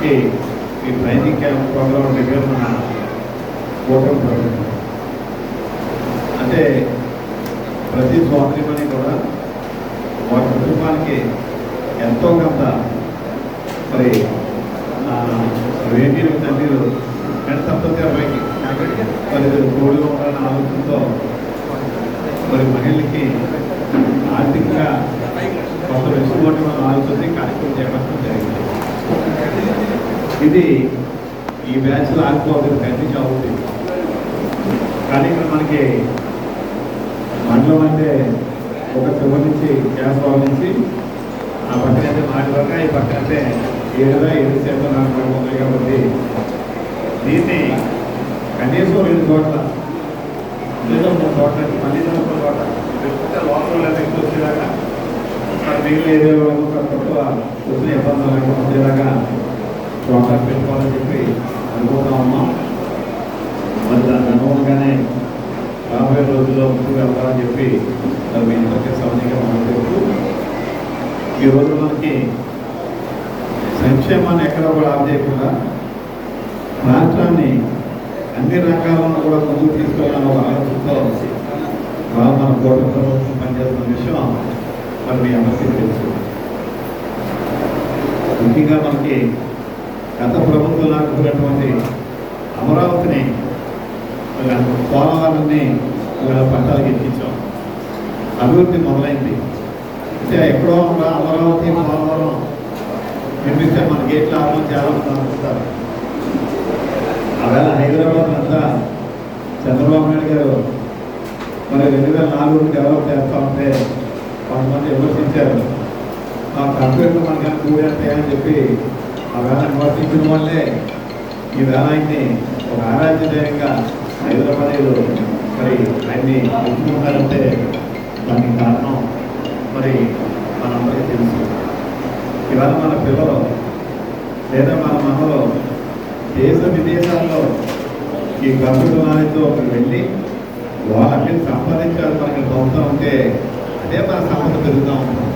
గ్రామానికి ఈ training camp programme దగ్గర మన కూటమి ప్రభుత్వం అంటే ప్రతి స్వాతంత్రమని కూడా వారి కుటుంబానికి ఎంతో కొంత మరి వేటీలు తండ్రిలు ఎంత తప్పదు అబ్బాయికి మరి తోడుగా ఉండాలన్న ఆలోచనతో మరి మహిళలకి ఆర్థికంగా కొంత వెసులుబాటు మనం ఆలోచన కార్యక్రమం చేపట్టడం జరిగింది. ఇది ఈ బ్యాచ్లో ఆగిపోతుంది కంటిన్యూ అవుతుంది కానీ ఇక్కడ మనకి మండలం అంటే ఒక చివరి నుంచి గ్యాస్ నుంచి ఆ పక్కన అయితే మాట్లాడక ఈ పక్కన అయితే ఏడుగా ఏడు శాతం నాలుగు ఉంది కాబట్టి దీన్ని కనీసం రెండు చోట్ల లేదా మూడు చోట్ల మళ్ళీ ఒక చోట పెట్టుకుంటే లోపల ఎక్కువ వచ్చేలాగా మిగిలిన ఏదో ఒక తక్కువ వచ్చిన ఇబ్బందులు లేకుండా ఉండేలాగా చోట్ల పెట్టుకోవాలని చెప్పి అనుకుంటా ఉన్నాం మరి దాని అనుగుణంగానే రాబోయే రోజుల్లో ముందుకు వెళ్తామని చెప్పి మీ అందరికీ సమయంగా మనం చెప్తూ ఈరోజు మనకి సంక్షేమాన్ని ఎక్కడ కూడా ఆప్ చేయకుండా రాష్ట్రాన్ని అన్ని రకాలను కూడా ముందుకు తీసుకెళ్ళాలని ఒక ఆలోచనతో మన కోట ప్రభుత్వం పనిచేస్తున్న విషయం మరి మీ అందరికీ తెలుసు. ముఖ్యంగా మనకి గత ప్రభుత్వం లాక్కున్నటువంటి అమరావతిని ఇలా పోలవరాన్ని పట్టాలకు ఎక్కించాం అభివృద్ధి మొదలైంది. అంటే ఎక్కడో అమరావతి పోలవరం నిర్మిస్తే మన గేట్ల ఆపడం చాలా మంది అనుకుంటారు. ఆవేళ హైదరాబాద్ అంతా చంద్రబాబు నాయుడు గారు మరి రెండు వేల నాలుగు డెవలప్ చేస్తా ఉంటే కొంతమంది విమర్శించారు. ఆ కంప్యూటర్ మనకి కూడంటే అని చెప్పి ఆ వేళ వల్లే ఈ వేళ ఒక ఆరాధ్య దైవంగా హైదరాబాద్ మరి ఆయన్ని ఎత్తుకుంటారంటే దానికి కారణం మరి మనందరికీ తెలుసు. ఇవాళ మన పిల్లలు లేదా మన మనలో దేశ విదేశాల్లో ఈ గర్భగుణాలతో వెళ్ళి వాళ్ళని సంపాదించాలి మనకి పొందుతూ ఉంటే అదే మన సంపద పెరుగుతూ ఉంటాం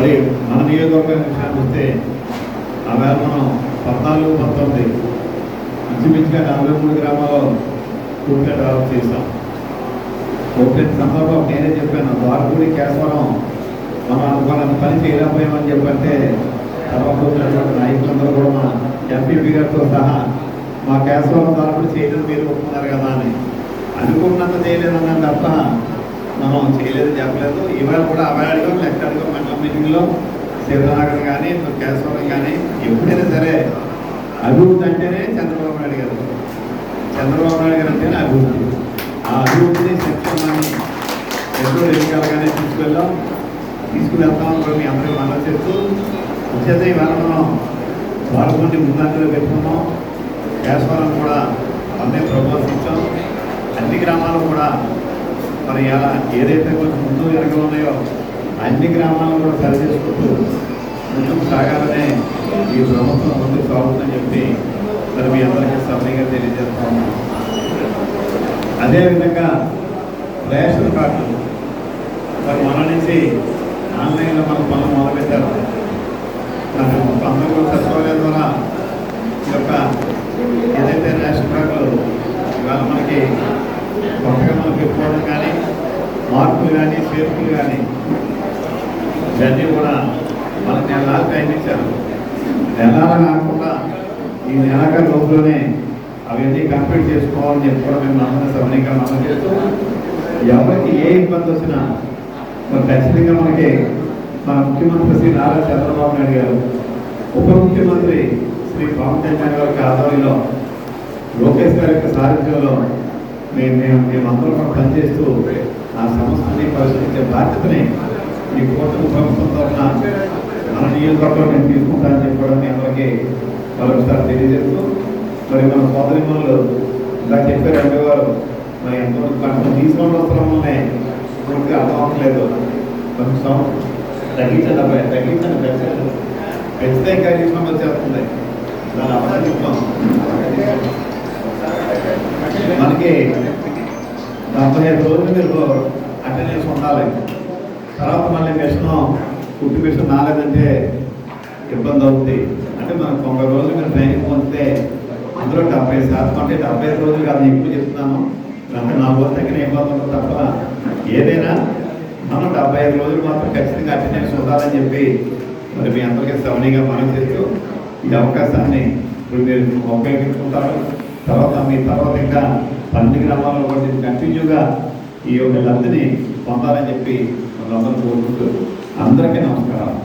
మరి మన నియోజకవర్గం విషయానికి వస్తే ఆవేళ మనం పద్నాలుగు పంతొమ్మిది ఇంచుమించుగా నలభై మూడు గ్రామాల్లో పూర్తిగా డెవలప్ చేసాం ఓపెన్ సందర్భం నేనే చెప్పాను ద్వారపూడి కేశవరం మనం అనుకున్న పని చేయలేకపోయామని చెప్పంటే తర్వాత వచ్చినటువంటి నాయకులందరూ కూడా మన ఎంపీపీ గారితో సహా మా కేశవరం ద్వారపూడి చేయడం మీరు ఒప్పుకున్నారు కదా అని అనుకున్నంత చేయలేదన్నాను తప్ప మనం చేయలేదు చెప్పలేదు. ఇవాళ కూడా అవార్డుగా లెక్కడుగా మండలం మీటింగ్లో శివనాగర్ కానీ కేశవరం కానీ ఎప్పుడైనా సరే అభివృద్ధి అంటేనే చంద్రబాబు నాయుడు గారు. చంద్రబాబు నాయుడు గారు అంటేనే అభివృద్ధి. ఆ అభివృద్ధిని సంక్షేమాన్ని ఎన్నో ఎన్నికలుగానే తీసుకెళ్ళాం తీసుకువెళ్తామని కూడా మీ అందరికీ మనం చెప్తూ వచ్చేది ఇవాళ మనం వాడుకుంటే ముందంజలో పెట్టుకున్నాం. కేశవరం కూడా అన్నీ ప్రపోజించాం అన్ని గ్రామాలు కూడా మరి ఎలా ఏదైతే కొంచెం ముందు వెనక ఉన్నాయో అన్ని గ్రామాలను కూడా సరి చేసుకుంటూ ముందుకు సాగాలనే ఈ ప్రభుత్వం ముందుకు సాగుతుందని చెప్పి మరి మీ అందరికీ సమయంగా తెలియజేస్తాము అదేవిధంగా రేషన్ కార్డులు. మరి మన నుంచి ఆన్లైన్లో మన పనులు మొదలుపెట్టారు. మరి అందరూ సచివాలయం ద్వారా ఈ యొక్క ఏదైతే రేషన్ కార్డులు ఇవాళ మనకి కొత్తగా మనకి పెట్టుకోవడం కానీ మార్పులు కానీ చేర్పులు కానీ ఇవన్నీ కూడా మనకు నెలలు టైం ఇచ్చారు నెలలు కాకుండా ఈ నెలగా రోజులోనే అవన్నీ కంప్లీట్ చేసుకోవాలని చెప్పి కూడా మేము అందరం సవనీగా మనం చేస్తూ ఎవరికి ఏ ఇబ్బంది వచ్చినా మరి ఖచ్చితంగా మనకి మన ముఖ్యమంత్రి శ్రీ నారా చంద్రబాబు నాయుడు గారు ఉప ముఖ్యమంత్రి శ్రీ పవన్ కళ్యాణ్ గారికి ఆధ్వర్యంలో లోకేష్ గారి యొక్క సారథ్యంలో మేము మేము మేమందరం కూడా పనిచేస్తూ ఆ సమస్యని పరిశీలించే బాధ్యతని ఈ కూటమి ప్రభుత్వం మన నియోజకవర్గంలో నేను తీసుకుంటా అని చెప్పడం అందరికీ మరొకసారి తెలియజేస్తూ మరి మన సోదరి మనులు ఇలా చెప్పారు ఎంపీ మరి ఎంతవరకు కొంచెం తీసుకొని వస్తున్న వల్లనే పూర్తిగా అర్థం అవ్వట్లేదు. కొంచెం తగ్గించండి అబ్బాయి తగ్గించండి పెంచండి. పెంచితే ఇంకా తీసుకొని వచ్చేస్తుంది. దాని అర్థం చెప్తాం. మనకి డెబ్బై ఐదు రోజులు మీరు అటెండెన్స్ ఉండాలి. తర్వాత మళ్ళీ మిషన్ కుట్టి మిషన్ రాలేదంటే ఇబ్బంది అవుతుంది అంటే మనం తొంభై రోజులు మీరు ట్రైనింగ్ పొందితే అందులో డెబ్బై శాతం అంటే డెబ్బై ఐదు రోజులు కాదు ఎక్కువ చెప్తున్నాను. అంటే నా రోజులు తగ్గిన ఇబ్బంది ఉంటుంది తప్ప ఏదైనా మనం డెబ్బై ఐదు రోజులు మాత్రం ఖచ్చితంగా అటెండెన్స్ ఉండాలని చెప్పి మరి మీ అందరికీ సవనీగా మనం చేస్తూ ఈ అవకాశాన్ని ఇప్పుడు మీరు ఉపయోగించుకుంటారు. తర్వాత మీ తర్వాత ఇంకా పన్నెండు గ్రామాల్లో కూడా కంటిన్యూగా ఈ యొక్క లబ్ధిని పొందాలని చెప్పి మనందరం కోరుకుంటూ అందరికీ నమస్కారం